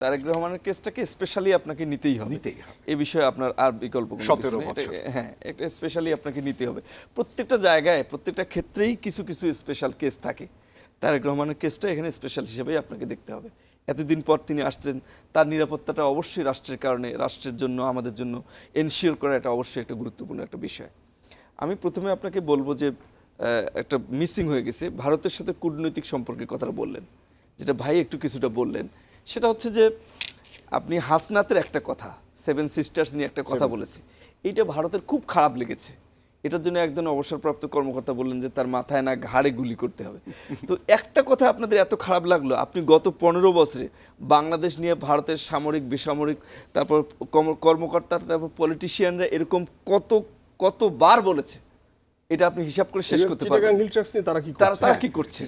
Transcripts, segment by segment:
তারেক রহমানের কেসটাকে স্পেশালি আপনাকে নিতেই হবে। নিতেই হবে। এই বিষয়ে আপনার আর বিকল্প কোনো কিছু 17 নেই। এটা- বছর। হ্যাঁ এটা স্পেশালি আপনাকে নিতে হবে। প্রত্যেকটা জায়গায় প্রত্যেকটা ক্ষেত্রেই কিছু কিছু স্পেশাল কেস থাকে। তারেক রহমানের কেসটা এখানে স্পেশাল হিসেবেই আপনাকে দেখতে হবে। এতদিন পর তিনি আসছেন তার নিরাপত্তাটা অবশ্যই রাষ্ট্রের কারণে রাষ্ট্রের জন্য আমাদের জন্য এনশিওর করা এটা অবশ্যই একটা গুরুত্বপূর্ণ একটা বিষয়। আমি প্রথমে আপনাকে বলব যে একটা মিসিং হয়ে গেছে। ভারতের সাথে কূটনৈতিক সম্পর্কের কথাটা বললেন। যেটা ভাই একটু কিছুটা বললেন। সেটা হচ্ছে যে আপনি হাসনাতের একটা কথা সেভেন সিস্টার্স নিয়ে একটা কথা বলেছে। এটা ভারতের খুব খারাপ লেগেছে। এটার জন্য একজন অবসরপ্রাপ্ত কর্মকর্তা বললেন যে তার মাথায় না ঘাড়ে গুলি করতে হবে। তো একটা কথা আপনাদের এত খারাপ লাগল আপনি গত পনেরো বছরে বাংলাদেশ নিয়ে ভারতের সামরিক বেসামরিক তারপর কর্ম- কর্মকর্তা তারপর পলিটিশিয়ানরা এরকম কত কতবার বলেছে? এটা আপনি হিসাব করে শেষ করতে পারবেন। হিল ট্রাক্স নিয়ে তারা কি তারা করছে? তারা কি করছে?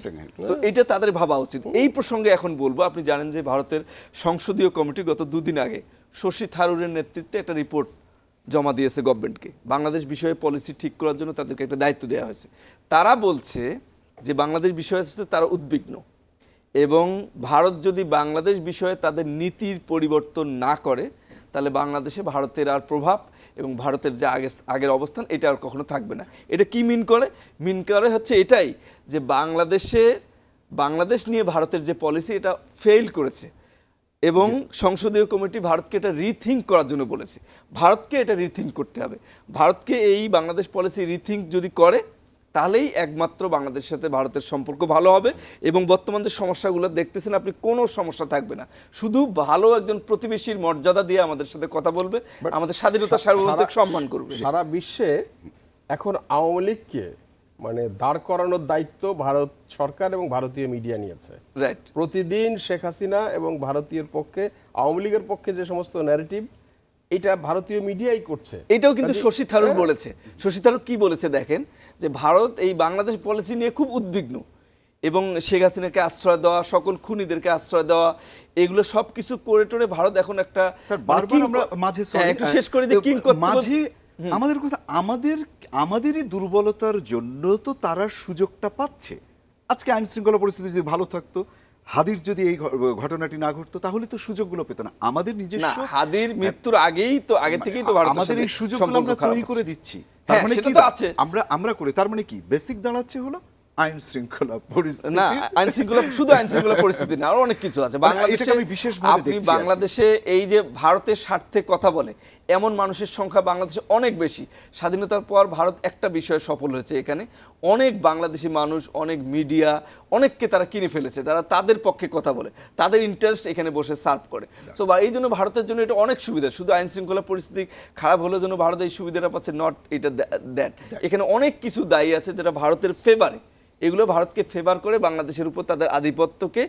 তো এটা তাদের ভাবা উচিত। এই প্রসঙ্গে এখন বলব আপনি জানেন যে ভারতের সংসদীয় কমিটি গত দুদিন আগে শশী থারুরের নেতৃত্বে একটা রিপোর্ট জমা দিয়েছে গভর্নমেন্টকে বাংলাদেশ বিষয়ে পলিসি ঠিক করার জন্য তাদেরকে একটা দায়িত্ব দেওয়া হয়েছে। তারা বলছে যে বাংলাদেশ বিষয়ে হচ্ছে তারা উদ্বিগ্ন এবং ভারত যদি বাংলাদেশ বিষয়ে তাদের নীতির পরিবর্তন না করে তাহলে বাংলাদেশে ভারতের আর প্রভাব এবং ভারতের যে আগে আগের অবস্থান এটা আর কখনো থাকবে না। এটা কি মিন করে? মিন করে হচ্ছে এটাই যে বাংলাদেশের বাংলাদেশ নিয়ে ভারতের যে পলিসি এটা ফেল করেছে। এবং সংসদীয় কমিটি ভারতকে এটা রিথিঙ্ক করার জন্য বলেছে। ভারতকে এটা রিথিঙ্ক করতে হবে। ভারতকে এই বাংলাদেশ পলিসি রিথিঙ্ক যদি করে তাহলেই একমাত্র বাংলাদেশের সাথে ভারতের সম্পর্ক ভালো হবে এবং বর্তমান যে সমস্যাগুলো দেখতেছেন আপনি কোনো সমস্যা থাকবে না। শুধু ভালো একজন প্রতিবেশীর মর্যাদা দিয়ে আমাদের সাথে কথা বলবে আমাদের স্বাধীনতা সার্বভৌমত্ব সারা- সম্মান করবে। সারা বিশ্বে এখন আওয়ামী লীগকে মানে দাঁড় করানোর দায়িত্ব ভারত সরকার এবং ভারতীয় মিডিয়া নিয়েছে। রাইট প্রতিদিন শেখ হাসিনা এবং ভারতীয় পক্ষে আওয়ামী লীগের পক্ষে যে সমস্ত ন্যারেটিভ এটা ভারতীয় মিডিয়াই করছে। এটাও কিন্তু শশী থারুর হ্যাঁ। বলেছে। শশী থারুর কি বলেছে দেখেন? যে ভারত এই বাংলাদেশ পলিসি নিয়ে খুব উদ্বিগ্ন। এবং শেখ হাসিনাকে আশ্রয় দেওয়া সকল খুনিদেরকে আশ্রয় দেওয়া এগুলো সব কিছু করে টোরে ভারত এখন একটা মানে বারবার আমরা মাঝে হ্যাঁ, একটু শেষ করে যে কিং মাঝে আমাদের কথা আমাদের আমাদেরই দুর্বলতার জন্য তো তারা সুযোগটা পাচ্ছে। আজকে আইন শৃঙ্খলা পরিস্থিতি যদি ভালো থাকতো হাদির যদি এই ঘটনাটি না ঘটতো তাহলে তো সুযোগগুলো পেত না। আমাদের নিজের নিজস্ব হাদির মৃত্যুর আগেই তো আগে থেকেই তো আমাদের এই সুযোগগুলো আমরা তৈরি করে দিচ্ছি। তার হ্যাঁ, মানে কি আছে। আমরা আমরা করে তার মানে কি? বেসিক দাঁড়াচ্ছে হলো আইন শৃঙ্খলা পরিস্থিতি। না আইন শৃঙ্খলা শুধু আইন শৃঙ্খলা পরিস্থিতি না আরও অনেক কিছু আছে। মানে বাংলাদেশে আমি বিশেষভাবে আপনি। বাংলাদেশে এই যে ভারতের স্বার্থে কথা বলে এমন মানুষের সংখ্যা বাংলাদেশে অনেক বেশি। স্বাধীনতার পর ভারত একটা বিষয়ে সফল হয়েছে এখানে। অনেক বাংলাদেশি মানুষ অনেক মিডিয়া অনেককে তারা কিনে ফেলেছে। তারা তাদের পক্ষে কথা বলে তাদের ইন্টারেস্ট এখানে বসে সার্ভ করে। সো এই জন্য ভারতের জন্য এটা অনেক সুবিধা। শুধু আইন শৃঙ্খলা পরিস্থিতি খারাপ হলেও জন্য ভারত এই সুবিধাটা পাচ্ছে নট এটা দ্যাট এখানে অনেক কিছু দায়ী আছে যেটা ভারতের ফেভারে এগুলো ভারতকে ফেভার করে, বাংলাদেশের উপর তাদের আধিপত্যকে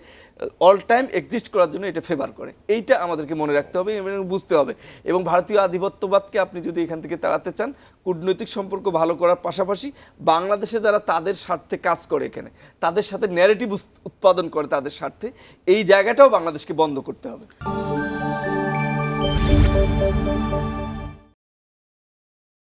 অল টাইম এক্সিস্ট করার জন্য এটা ফেভার করে। এইটা আমাদেরকে মনে রাখতে হবে এবং বুঝতে হবে। এবং ভারতীয় আধিপত্যবাদকে আপনি যদি এখান থেকে তাড়াতে চান, কূটনৈতিক সম্পর্ক ভালো করার পাশাপাশি বাংলাদেশে যারা তাদের স্বার্থে কাজ করে এখানে, তাদের সাথে ন্যারেটিভ উৎপাদন করে তাদের স্বার্থে, এই জায়গাটাও বাংলাদেশকে বন্ধ করতে হবে।